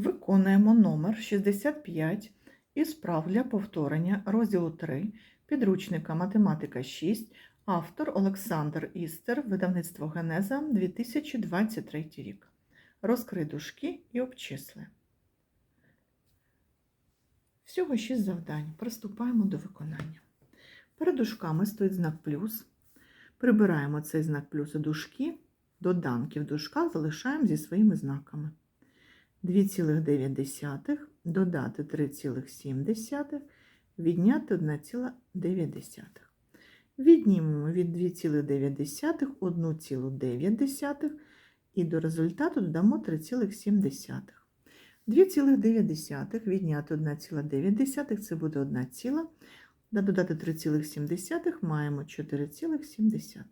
Виконуємо номер 65 із прав для повторення розділу 3 підручника Математика 6, автор Олександр Істер, видавництво Генеза 2023 рік. Розкрий дужки і обчисли. Всього 6 завдань. Приступаємо до виконання. Перед дужками стоїть знак плюс. Прибираємо цей знак плюс у дужки, доданки в дужках залишаємо зі своїми знаками. 2,9 додати 3,7, відняти 1,9. Віднімемо від 2,9 1,9 і до результату додамо 3,7. 2,9 відняти 1,9 це буде 1 ціла. Да додати 3,7 маємо 4,7.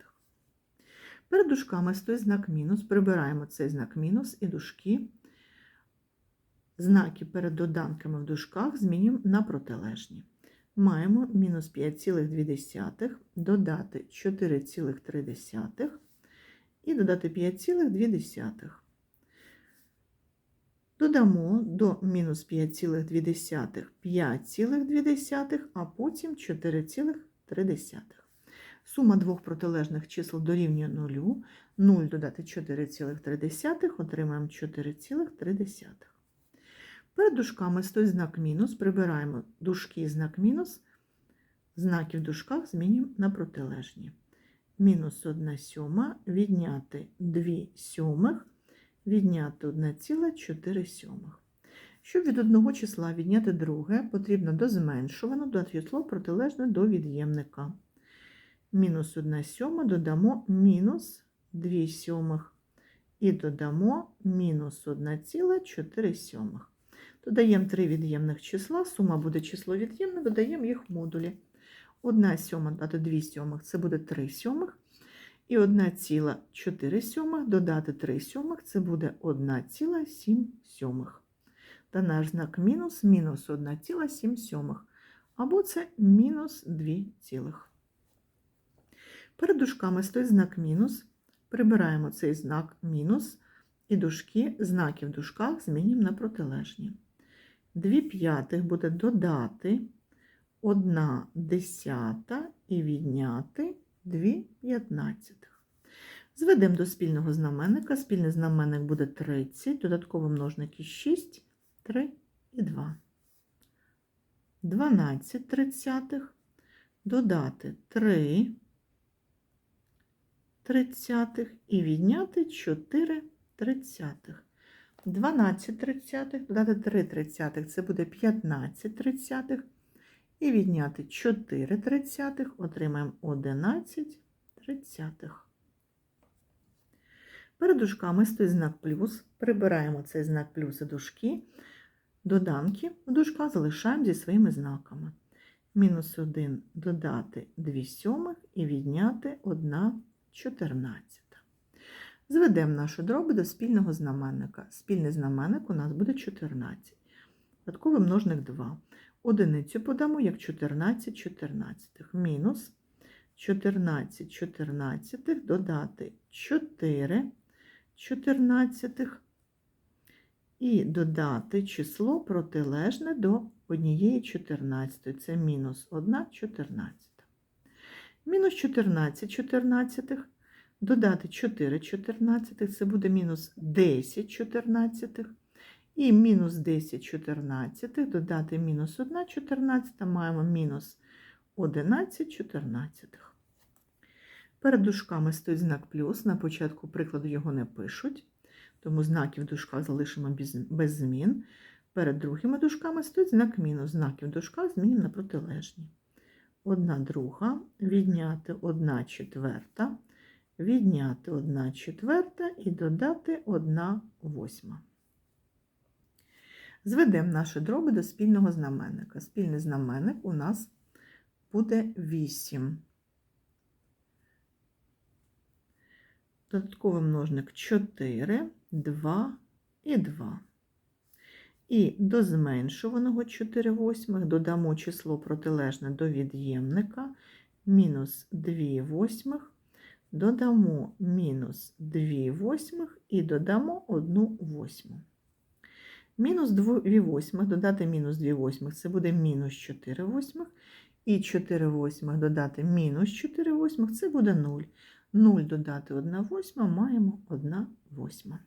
Перед дужками стоїть знак мінус. Прибираємо цей знак мінус і дужки. Знаки перед доданками в дужках змінюємо на протилежні. Маємо мінус 5,2 додати 4,3 і додати 5,2. Додамо до мінус 5,2 5,2, а потім 4,3. Сума двох протилежних чисел дорівнює 0. 0 додати 4,3 отримаємо 4,3. Перед дужками стоїть знак мінус, прибираємо дужки і знак мінус, знаки в дужках змінюємо на протилежні. Мінус 1 сьома, відняти 2 сьомих, відняти 1,4 сьомих. Щоб від одного числа відняти друге, потрібно до зменшуваного додати число протилежне до від'ємника. Мінус 1 сьома додамо мінус 2 сьомих і додамо мінус 1,4 сьомих. Додаємо три від'ємних числа, сума буде число від'ємне, додаємо їх в модулі. 1 сьома додати 2 сьомих це буде 3 сьомих. І 1,4 сьомих додати 3 сьомих це буде 1,7 сьомих. Та наш знак мінус мінус 1,7 сьомих. Або це мінус 2 цілих. Перед дужками стоїть знак мінус. Прибираємо цей знак мінус і дужки, знаки в дужках змінюємо на протилежні. 2 п'ятих буде додати 1 десята і відняти 2 п'ятнадцятих. Зведемо до спільного знаменника. Спільний знаменник буде 30, додатковий множник із 6, 3 і 2. 12 тридцятих додати 3 тридцятих і відняти 4 тридцятих. 12 тридцятих, додати 3 тридцятих, це буде 15 тридцятих. І відняти 4 тридцятих, отримаємо 11 тридцятих. Перед дужками стоїть знак плюс. Прибираємо цей знак плюс і дужки. Доданки в дужках залишаємо зі своїми знаками. Мінус 1 додати 2 сьомих і відняти 1 чотирнадцята. Зведемо наші дроби до спільного знаменника. Спільний знаменник у нас буде 14. Додатковий множник 2. Одиницю подамо як 14 чотирнадцятих. Мінус 14 чотирнадцятих додати 4 чотирнадцятих і додати число протилежне до однієї 14. Це мінус 1 чотирнадцята. Мінус 14 чотирнадцятих додати 4 чотирнадцятих, це буде мінус 10 чотирнадцятих. І мінус 10 чотирнадцятих, додати мінус 1 чотирнадцята, маємо мінус 11 чотирнадцятих. Перед дужками стоїть знак плюс, на початку прикладу його не пишуть, тому знаки в залишимо без, змін. Перед другими дужками стоїть знак мінус, знаки в дужках змінюємо на протилежні. Одна друга, відняти 1 четверта, відняти 1 четверта і додати 1 восьма. Зведемо наші дроби до спільного знаменника. Спільний знаменник у нас буде 8. Додатковий множник 4, 2 і 2. І до зменшуваного 4 восьмих додамо число протилежне до від'ємника мінус 2 восьмих, додамо мінус 2 восьмих і додамо 1 восьму. Мінус 2 восьмих додати мінус 2 восьмих це буде мінус 4 восьмих. І 4 восьмих додати мінус 4 восьмих це буде 0. 0 додати 1 восьма маємо 1 восьма.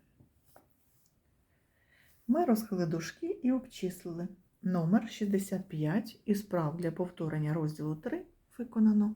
Ми розхили дужки і обчислили. Номер 65 і справ для повторення розділу 3 виконано.